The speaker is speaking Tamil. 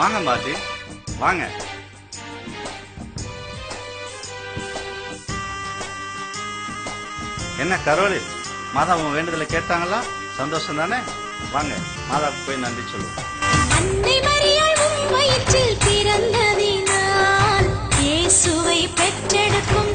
வாங்க பாட்டி. வாங்க. என்ன கரோலி? மாதா உங்க வேண்டுதலை கேட்டாங்களா? சந்தோஷம் தானே? வாங்க மாதாவுக்கு போய் நன்றி சொல்லுவோம். அன்னை மரியாள் வயிற்றில் பிறந்ததினால் இயேசுவை பெற்றெடுக்கும்